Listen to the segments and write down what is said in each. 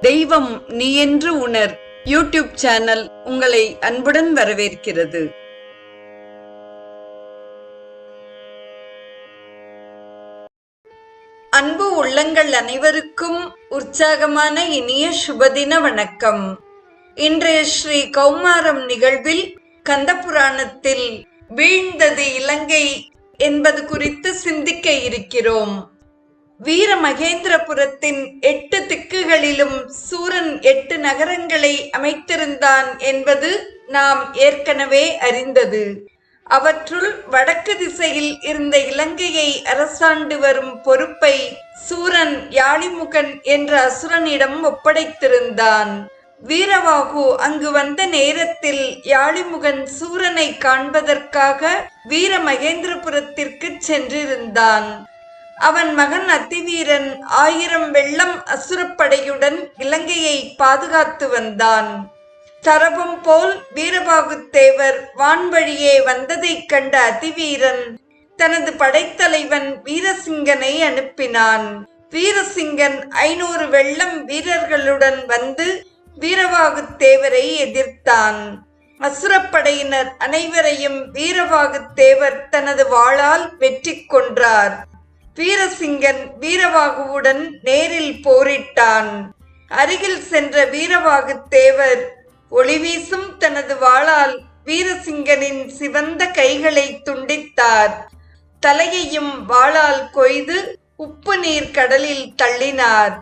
தெய்வம் நீ என்று உணர். யூடியூப் சேனல் உங்களை அன்புடன் வரவேற்கிறது. அன்பு உள்ளங்கள் அனைவருக்கும் உற்சாகமான இனிய சுபதின வணக்கம். இன்றைய ஸ்ரீ கௌமாரம் நிகழ்வில் கந்த புராணத்தில் வீழ்ந்தது இலங்கை என்பது குறித்து சிந்திக்க இருக்கிறோம். வீர மகேந்திரபுரத்தின் எட்டு திக்குகளிலும் சூரன் எட்டு நகரங்களை அமைத்திருந்தான் என்பது நாம் ஏற்கனவே அறிந்தது. அவற்றுள் வடக்கு திசையில் இருந்த இலங்கையை அரசாண்டு வரும் பொறுப்பை சூரன் யாழிமுகன் என்ற அசுரனிடம் ஒப்படைத்திருந்தான். வீரவாகு அங்கு வந்த நேரத்தில் யாழிமுகன் சூரனை காண்பதற்காக வீர மகேந்திரபுரத்திற்கு சென்றிருந்தான். அவன் மகன் அத்திவீரன் ஆயிரம் வெள்ளம் அசுரப்படையுடன் இலங்கையை பாதுகாத்து வந்தான். சரபம் போல் வீரபாகுத்தேவர் வான்வழியே வந்ததைக் கண்ட அதிவீரன் தனது படைத்தலைவன் வீரசிங்கனை அனுப்பினான். வீரசிங்கன் ஐநூறு வெள்ளம் வீரர்களுடன் வந்து வீரவாகுத்தேவரை எதிர்த்தான். அசுரப்படையினர் அனைவரையும் வீரவாகுத்தேவர் தனது வாளால் வெற்றி கொன்றார். வீரசிங்கன் வீரவாகுவுடன் நேரில் போரிட்டான். அருகில் சென்ற வீரவாகுத்தேவர் ஒளிவீசும் தனது வாளால் வீரசிங்கனின் சிவந்த கைகளை துண்டித்தார். தலையையும் வாளால் கொய்து உப்பு நீர் கடலில் தள்ளினார்.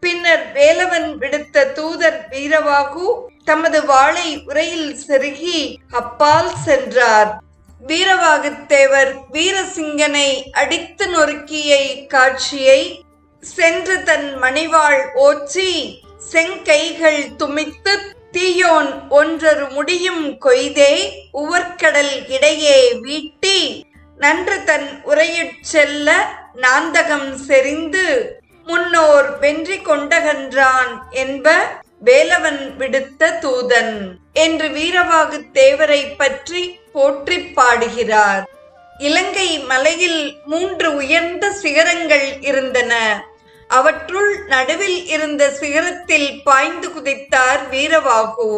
பின்னர் வேலவன் விடுத்த தூதர் வீரவாகு தமது வாளை உரையில் செருகி அப்பால் சென்றார். வீரவாகுத்தேவர் வீரசிங்கனை அடித்து நொறுக்கிய காட்சியை சென்று தன் மணிவாள் ஓச்சி செங்கைகள் துமித்து தீயோன் ஒன்றொரு முடியும் கொய்தே உவர்கடல் இடையே வீட்டி நன்று தன் உரையிற் செல்ல நாந்தகம் செறிந்து முன்னோர் வென்றி கொண்டகன்றான் என்ப வேலவன் விடுத்த தூதன் என்று வீரவாகு தேவரை பற்றி போற்றி பாடுகிறார். இலங்கை மலையில் மூன்று உயர்ந்த சிகரங்கள் இருந்தன. அவற்றுள் நடுவில் இருந்த சிகரத்தில் பாய்ந்து குதித்தார் வீரவாகு.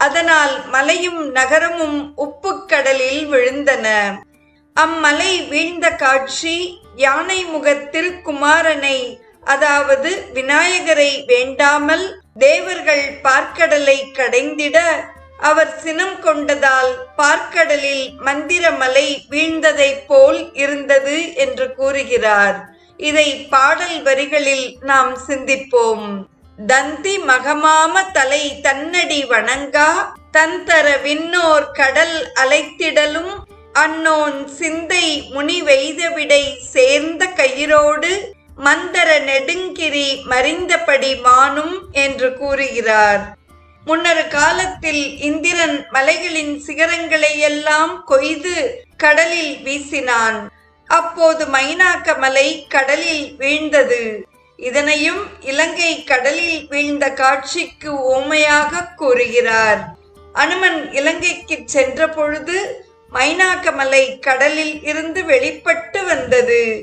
அதனால் மலையும் நகரமும் உப்புக்கடலில் விழுந்தன. அம்மலை வீழ்ந்த காட்சி யானை முகத்தில் குமாரனை அதாவது விநாயகரை வேண்டாமல் தேவர்கள் பார்க்கடலை கடைந்திட அவர் சினம் கொண்டதால் பார்க்கடலில் மந்திரமலை வீழ்ந்ததைப் போல் இருந்தது என்று கூறுகிறார். இதை பாடல் வரிகளில் நாம் சிந்திப்போம். தந்தி மகமாம தலை தன்னடி வணங்கா தந்தர விண்ணோர் கடல் அலைத்திடலும் அன்னோன் சிந்தை முனி வெய்தவிடை சேர்ந்த கயிரோடு மந்தர நெடுங்கிரி மறிந்தபடி வானும் என்று கூறுகிறார். முன்னொரு காலத்தில் இந்திரன் மலைகளின் சிகரங்களை எல்லாம் கொய்து கடலில் வீசினான். அப்போது மைனாக்க மலை கடலில் வீழ்ந்தது. இதனையும் இலங்கை கடலில் வீழ்ந்த காட்சிக்கு ஓமையாக கூறுகிறார். அனுமன் இலங்கைக்கு சென்ற பொழுது மைனாக்க மலை கடலில் இருந்து வெளிப்பட்டு வந்தது.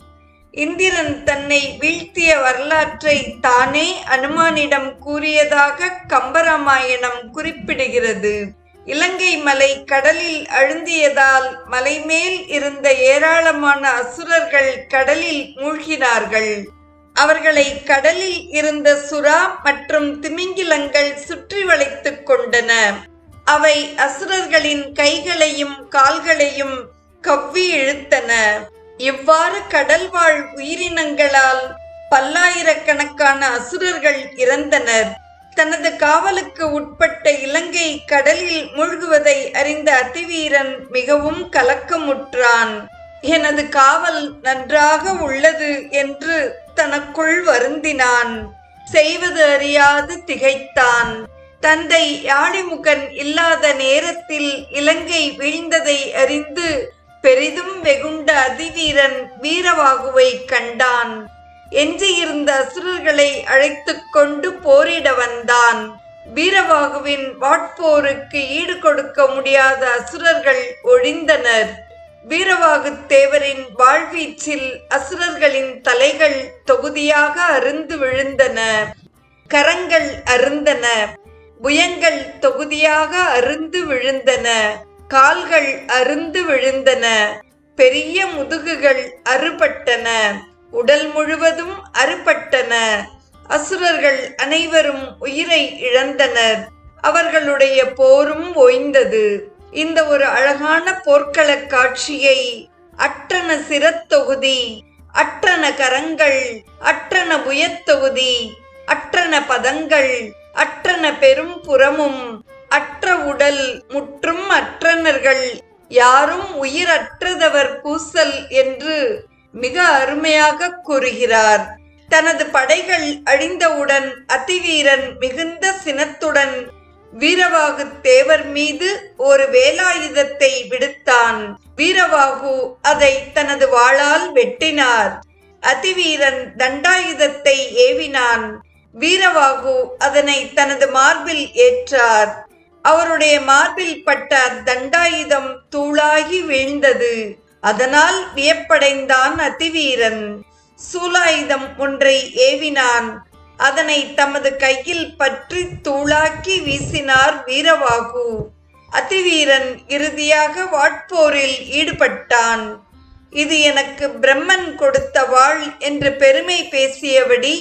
இந்திரன் தன்னை வீழ்த்திய வரலாற்றை தானே அனுமானிடம் கூறியதாக கம்பராமாயணம் குறிப்பிடுகிறது. இலங்கை மலை கடலில் அழுந்தியதால் மலைமேல் இருந்த ஏராளமான அசுரர்கள் கடலில் மூழ்கினார்கள். அவர்களை கடலில் இருந்த சுறா மற்றும் திமிங்கிலங்கள் சுற்றி வளைத்துக் கொண்டன. அவை அசுரர்களின் கைகளையும் கால்களையும் கவ்வி இழுத்தன. இவ்வாறு கடல்வாழ் உயிரினங்களால் பல்லாயிரக்கணக்கான அசுரர்கள் இறந்தனர். தனது காவலுக்கு உட்பட்ட இலங்கை கடலில் மூழ்குவதை அறிந்த அதிவீரன் மிகவும் கலக்கமுற்றான். எனது காவல் நன்றாக உள்ளது என்று தனக்குள் வருந்தினான். செய்வது அறியாது திகைத்தான். தந்தை யாழிமுகன் இல்லாத நேரத்தில் இலங்கை வீழ்ந்ததை அறிந்து பெரிதும் வெகுண்ட அதிவீரன் வீரவாகுவை கண்டான். எஞ்சியிருந்த அசுரர்களை அழைத்து கொண்டு போரிட வந்தான். வீரவாகுவின் வாட்போருக்கு ஈடு கொடுக்க முடியாத அசுரர்கள் ஒழிந்தனர். வீரவாகு தேவரின் வாழ்வீச்சில் அசுரர்களின் தலைகள் தொகுதியாக அருந்து விழுந்தன. கரங்கள் அருந்தன. புயங்கள் தொகுதியாக அருந்து விழுந்தன. கால்கள் அருந்து விழுந்தன. பெரிய முதுகுகள் அறுபட்டன. உடல் முழுவதும் அறுபட்டன. அசுரர்கள் அனைவரும் உயிரை இழந்தனர். அவர்களுடைய போரும் ஓய்ந்தது. இந்த ஒரு அழகான போர்க்கள காட்சியை அற்றன சிரத்தொகுதி அற்றன கரங்கள் அற்றன உயத்தொகுதி அற்றன பதங்கள் அற்றன பெரும் புறமும் அற்ற உடல் முற்றும் அற்றனர்கள் யாரும் உயிரற்றதவர் கூசல் என்று மிக அருமையாக கூறுகிறார். தனது படைகள் அழிந்தவுடன் அதிவீரன் மிகுந்த சினத்துடன் வீரவாகு தேவர் மீது ஒரு வேலாயுதத்தை விடுத்தான். வீரவாகு அதை தனது வாளால் வெட்டினார். அதிவீரன் தண்டாயுதத்தை ஏவினான். வீரவாகு அதனை தனது மார்பில் ஏற்றார். அவருடைய மார்பில் பட்ட தண்டாயுதம் தூளாகி வீழ்ந்தது. அதனால் வியப்படைந்தான் அதிவீரன் சூலாயுதம் ஒன்றை ஏவினான். அதனை தமது கையில் பற்றி தூளாக்கி வீசினார் வீரவாகு. அதிவீரன் இறுதியாக வாட்போரில் ஈடுபட்டான். இது எனக்கு பிரம்மன் கொடுத்த வாழ் என்று பெருமை பேசியபடி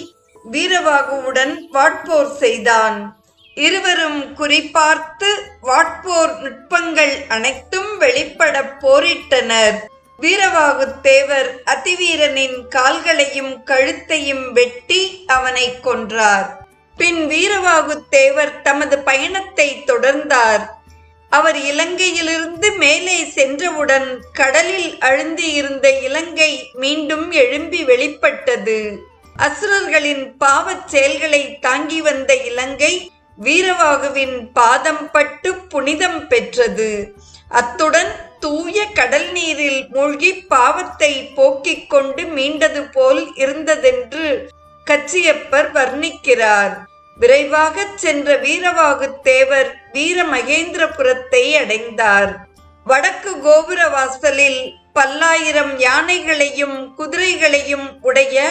வீரவாகுவுடன் வாட்போர் செய்தான். இருவரும் குறிப்பார்த்து வாட்போர் நுட்பங்கள் அனைத்தும் வெளிப்பட போரிட்டனர். வீரவாகு தேவர் அதிவீரனின் கால்களையும் கழுத்தையும் வெட்டி அவனை கொன்றார். பின் வீரவாகு தேவர் தமது பயணத்தை தொடர்ந்தார். அவர் இலங்கையிலிருந்து மேலே சென்றவுடன் கடலில் அழுந்தி இருந்த இலங்கை மீண்டும் எழும்பி வெளிப்பட்டது. அசுரர்களின் பாவச் செயல்களை தாங்கி வந்த இலங்கை வீரவாகுவின் பாதம் பட்டு புனிதம் பெற்றது. அத்துடன் தூய கடல் நீரில் மூழ்கி பாவத்தை போக்கிக் கொண்டு மீண்டது போல் இருந்ததென்று கச்சியப்பர் வர்ணிக்கிறார். விரைவாகச் சென்ற வீரவாகு தேவர் வீர மகேந்திரபுரத்தை அடைந்தார். வடக்கு கோபுர வாசலில் பல்லாயிரம் யானைகளையும் குதிரைகளையும் உடைய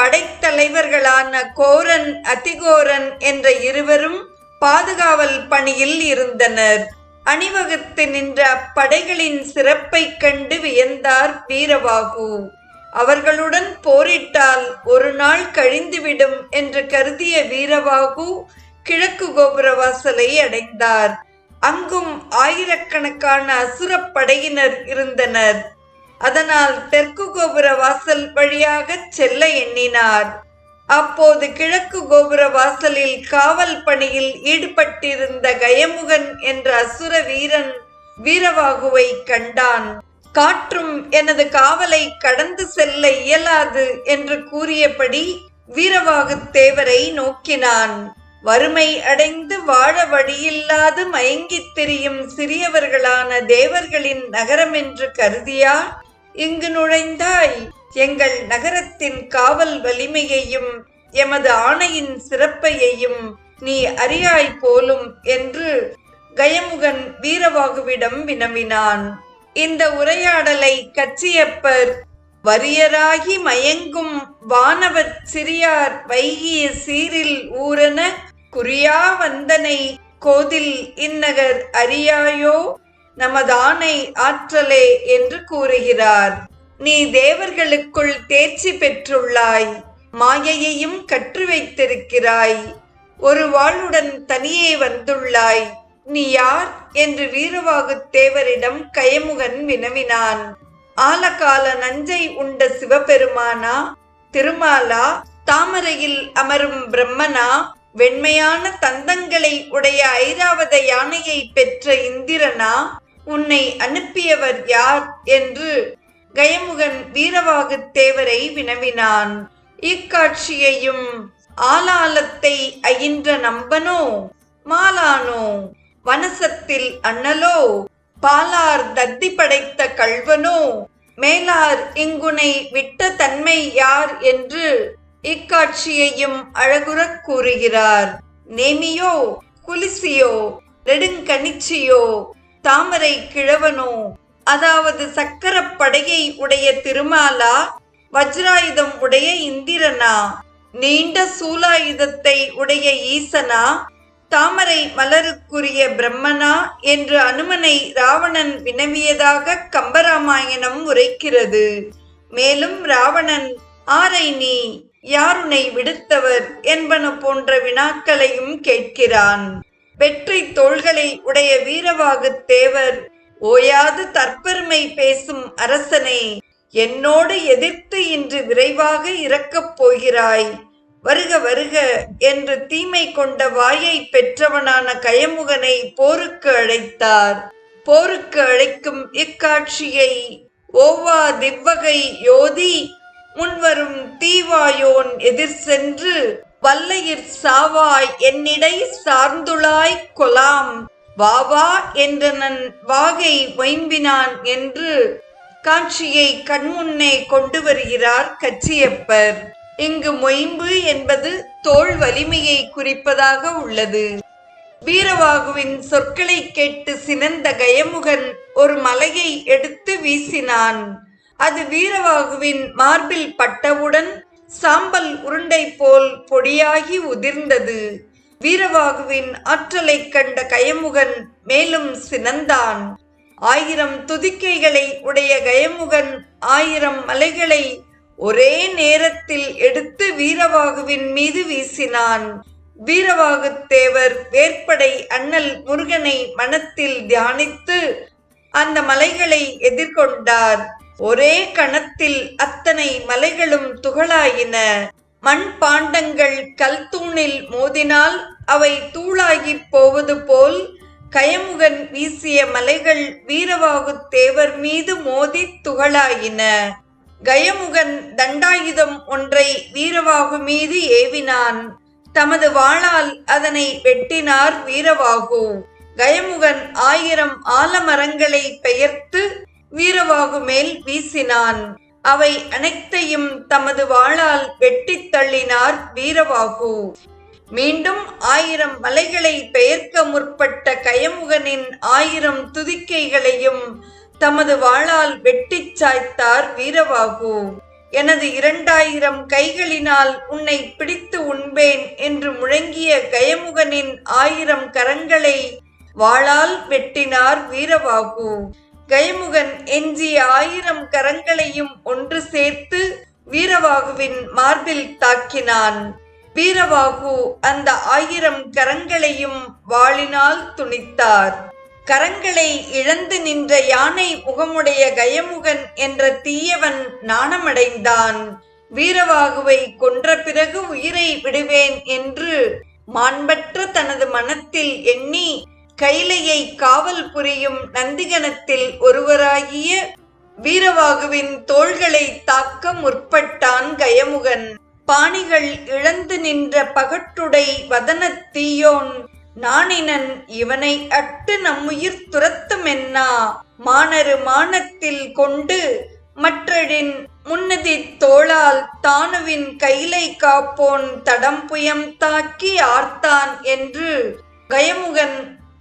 படைத்தலைவர்களான கோரன் அதிகோரன் என்ற இருவரும் பாதுகாவல் பணியில் இருந்தனர். அணிவகுத்து நின்ற அப்படைகளின் சிறப்பை கண்டு வியந்தார் வீரவாகு. அவர்களுடன் போரிட்டால் ஒரு நாள் கழிந்துவிடும் என்று கருதிய வீரவாகு கிழக்கு கோபுர வாசலை அடைந்தார். அங்கும் ஆயிரக்கணக்கான அசுரப் படையினர் இருந்தனர். அதனால் தெற்கு கோபுர வாசல் வழியாக செல்ல எண்ணினார். அப்போது கிழக்கு கோபுர வாசலில் காவல் பணியில் ஈடுபட்டிருந்த கயமுகன் என்ற அசுர வீரன் வீரவாகுவை கண்டான். காற்றும் எனது காவலை கடந்து செல்ல இயலாது என்று கூறியபடி வீரவாகு தேவரை நோக்கினான். வறுமை அடைந்து வாழ வழியில்லாது மயங்கித் திரியும் சிறியவர்களான தேவர்களின் நகரம் என்று கருதியா? இங்கு நுழைந்தாய். எங்கள் நகரத்தின் காவல் வலிமையையும் எமது ஆணையின் சிறப்பையையும் நீ அறியாய் போலும் என்று கயமுகன் வீரவாகுவிடம் வினவினான். இந்த உரையாடலை கச்சியப்பர் வரியராகி மயங்கும் வானவச் சிறியார் வைகிய சீரில் ஊரன குறியா வந்தனை கோதில் இந்நகர் அறியாயோ? நமதானை ஆற்றலே என்று கூறுகிறார். நீ தேவர்களுக்குள் தேர்ச்சி பெற்றுள்ளாய். மாயையையும் கற்று வைத்திருக்கிறாய் ஒரு வாளுடன் தனியே வந்துள்ளாய். நீ யார்? என்று வீரவாகு தேவரிடம் கயமுகன் வினவினான். ஆலகால நஞ்சை உண்ட சிவபெருமானா திருமாலா தாமரையில் அமரும் பிரம்மனா வெண்மையான தந்தங்களை உடைய ஐராவத யானையை பெற்ற இந்திரனா உன்னை அனுப்பியவர் யார் என்று கயமுகன் வீரவாகு தேவரை வினவினான். இக்காட்சியையும் ஆலாலத்தை அயின்ற நம்பனோ? மாலானோ? வனசத்தில் அண்ணலோ? பாலார் தத்தி படைத்த கள்வனோ? மேலார் இங்குனை விட்ட தன்மை யார் என்று இக்காட்சியையும் அழகுறக் கூறுகிறார். நேமியோ? குலிசியோ? நெடுங்கணிச்சியோ? தாமரை கிழவனோ? அதாவது சக்கரப் படையை உடைய திருமாலா? வஜ்ராயுதம் உடைய இந்திரனா? நீண்ட சூலாயுதத்தை உடைய ஈசனா? தாமரை மலருக்குரிய பிரம்மனா? என்று அனுமனை ராவணன் வினவியதாக கம்பராமாயணம் உரைக்கிறது. மேலும் ராவணன் ஆரை நீ யாருனை விடுத்தவர்? என்பன போன்ற வினாக்களையும் கேட்கிறான். வெற்றி தோள்களை உடைய வீரவாகு தேவர். ஓயாது தற்பெருமை பேசும் அரசனே என்னோடு எதிர்த்து இன்று விரைவாக இறக்கப் போகிறாய். வருக வருக என்று தீமை கொண்ட வாயை பெற்றவனான கயமுகனை போருக்கு அழைத்தார். போருக்கு அழைக்கும் இக்காட்சியை ஓவா திவ்வகை யோதி முன்வரும் தீவாயோன் எதிர் சென்று வல்லையிற் சாவாய் என்னிடை சார்ந்துளாய் கொலாம். வாவா என்றனன் வாகை வைம்பினான் என்று காட்சியை கண்முன்னே கொண்டு வருகிறார் கச்சியப்பர். இங்கு மொயம்பு என்பது தோல் வலிமையை குறிப்பதாக உள்ளது. வீரவாகுவின் சொற்களை கேட்டு சினந்த கயமுகன் ஒரு மலையை எடுத்து வீசினான். அது வீரவாகுவின் மார்பில் பட்டவுடன் சாம்பல் உருண்டை போல் பொடியாகி உதிர்ந்தது. வீரவாகுவின் ஆற்றலைக் கண்ட கயமுகன் மேலும் சினந்தான். ஆயிரம் துதிக்கைகளை உடைய கயமுகன் ஆயிரம் மலைகளை ஒரே நேரத்தில் எடுத்து வீரவாகுவின் மீது வீசினான். வீரவாகு தேவர் வேற்படை அண்ணல் முருகனை மனத்தில் தியானித்து அந்த மலைகளை எதிர்கொண்டார். ஒரே கணத்தில் அத்தனை மலைகளும் துகளாயின. மண் பாண்டங்கள் கல்தூணில் மோதினால் அவை தூளாகி போவது போல் கயமுகன் வீசிய மலைகள் வீரவாகு தேவர் மீது மோதி துகளாயின. கயமுகன் தண்டாயுதம் ஒன்றை வீரவாகு மீது ஏவினான். தமது வாளால் அதனை வெட்டினார் வீரவாகு. கயமுகன் ஆயிரம் ஆலமரங்களை பெயர்த்து வீரவாகு மேல் வீசினான். அவை அனைத்தையும் தமது வாளால் வெட்டித் தள்ளினார் வீரவாகு. மீண்டும் ஆயிரம் மலைகளை பெயர்க்க முற்பட்ட கயமுகனின் ஆயிரம் துதிக்கைகளையும் தமது வாளால் வெட்டிச் சாய்த்தார் வீரவாகு. எனது இரண்டாயிரம் கைகளினால் உன்னை பிடித்து உண்பேன் என்று முழங்கிய கயமுகனின் ஆயிரம் கரங்களை வாளால் வெட்டினார் வீரவாகு. கயமுகன் எஞ்சிய ஆயிரம் கரங்களையும் ஒன்று சேர்த்து வீரவாகுவின் மார்பில் தாக்கினான். வீரவாகு அந்த ஆயிரம் கரங்களையும் வாளினால் துணித்தார். கரங்களை இழந்து நின்ற யானை முகமுடைய கயமுகன் என்ற தீயவன் நாணமடைந்தான் வீரவாகுவை கொன்ற பிறகு உயிரை விடுவேன் என்று மாண்பற்ற தனது மனத்தில் எண்ணி கைலையை காவல் புரியும் நந்திகனத்தில் ஒருவராகிய வீரவாகுவின் தோள்களை தாக்க முற்பட்டான் கயமுகன். பாணிகள் இழந்து நின்ற பகட்டுடை வதன தீயோன் நாணினன் இவனை அட்டு நம்முயிர் துரத்துமென்னா? மானரு மானத்தில் கொண்டு மற்றழின் முன்னதி தோளால் தானுவின் கைலை காப்போன் தடம்புயம் தாக்கி ஆர்த்தான் என்று கயமுகன்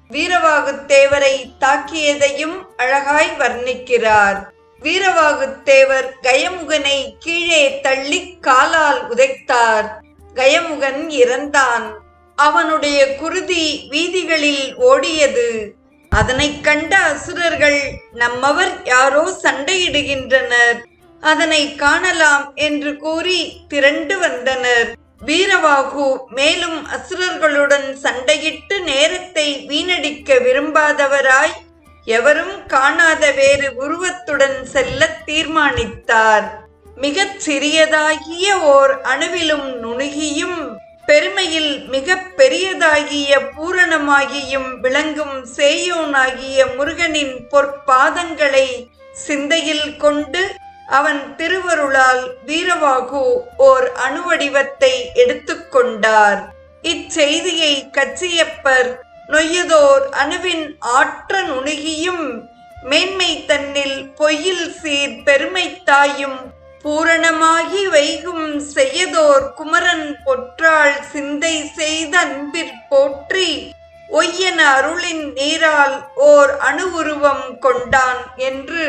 வீரவாகுத்தேவரை தாக்கியதையும் அழகாய் வர்ணிக்கிறார். வீரவாகுத்தேவர் கயமுகனை கீழே தள்ளி காலால் உதைத்தார். கயமுகன் இறந்தான். அவனுடைய குருதி வீதிகளில் ஓடியது. அதனைக் கண்ட அசுரர்கள் நம்மவர் யாரோ சண்டையிடுகின்றனர். அதனை காணலாம் என்று கூறி திரண்டு வந்தனர். வீரவாகு மேலும் அசுரர்களுடன் சண்டையிட்டு நேரத்தை வீணடிக்க விரும்பாதவராய் எவரும் காணாத வேறு உருவத்துடன் செல்ல தீர்மானித்தார். மிகச் சிறியதாகிய ஓர் அணுவிலும் நுணுகியும் பெருமையில் மிக பெரியதாகிய பூரணமாகியும் விளங்கும் சேயோனாகிய முருகனின் பொற்பாதங்களை சிந்தையில் கொண்டு அவன் திருவருளால் வீரவாகு ஓர் அணுவடிவத்தை எடுத்துக்கொண்டார் இச்செய்தியை கச்சியப்பர் நொய்யதோர் அணுவின் ஆற்ற நுணுகியும் மேன்மை தன்னில் பொய்யில் சீர் பெருமை தாயும் பூரணமாகி வைகும் செய்யதோர் குமரன் பொற்றாள் சிந்தை செய்த அன்பிற் போற்றி ஒய்யன அருளின் நீரால் ஓர் அணு உருவம் கொண்டான் என்று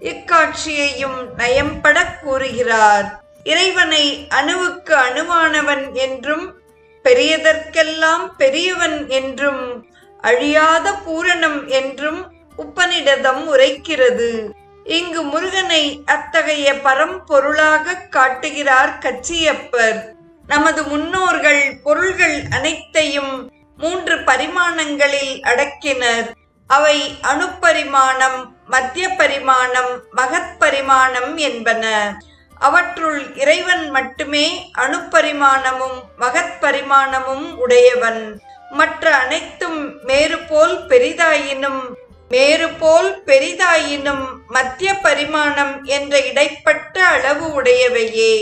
இக்காட்சியையும் நயம்படக் கூறுகிறார். இறைவனை அணுவுக்கு அணுவானவன் என்றும் பெரியதற்கெல்லாம் பெரியவன் என்றும் அழியாத பூரணம் என்றும் உப்பனிடதம் உரைக்கிறது. இங்கு முருகனை அத்தகைய பரம்பொருளாக காட்டுகிறார் கச்சியப்பர். நமது முன்னோர்கள் பொருள்கள் அனைத்தையும் மூன்று பரிமாணங்களில் அடக்கினர். அவை அணுப்பரிமாணம் மத்திய பரிமாணம் மகத்பரிமாணம் என்பன. அவற்றுள் இறைவன் மட்டுமே அணுப்பரிமாணமும் மகத்பரிமாணமும் உடையவன். மற்ற அனைத்தும் மேறு போல் பெரிதாயினும் மேறு போல் பெரிதாயினும் மத்திய பரிமாணம் என்ற இடைப்பட்ட அளவு உடையவையே.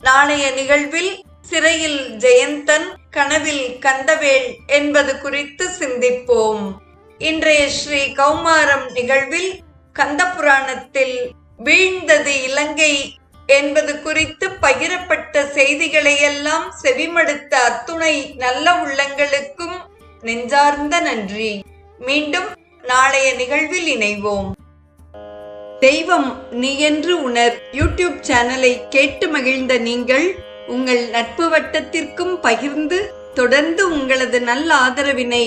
நாளைய நிகழ்வில் சிறையில் ஜெயந்தன் கனவில் கந்தவேல் என்பது குறித்து சிந்திப்போம். இன்றைய ஸ்ரீ கௌமாரம் நிகழ்வில் கந்த புராணத்தில் வீழ்ந்தது இலங்கை என்பது குறித்து பகிரப்பட்ட செய்திகளையெல்லாம் செவிமடுத்த அத்துணை நல்ல உள்ளங்களுக்கும் நெஞ்சார்ந்த நன்றி. மீண்டும் நாளைய நிகழ்வில் இணைவோம். தெய்வம் நீ என்று உணர் யூடியூப் சேனலை கேட்டு மகிழ்ந்த நீங்கள் உங்கள் நட்பு வட்டத்திற்கும் பகிர்ந்து தொடர்ந்து உங்களது நல்ல ஆதரவினை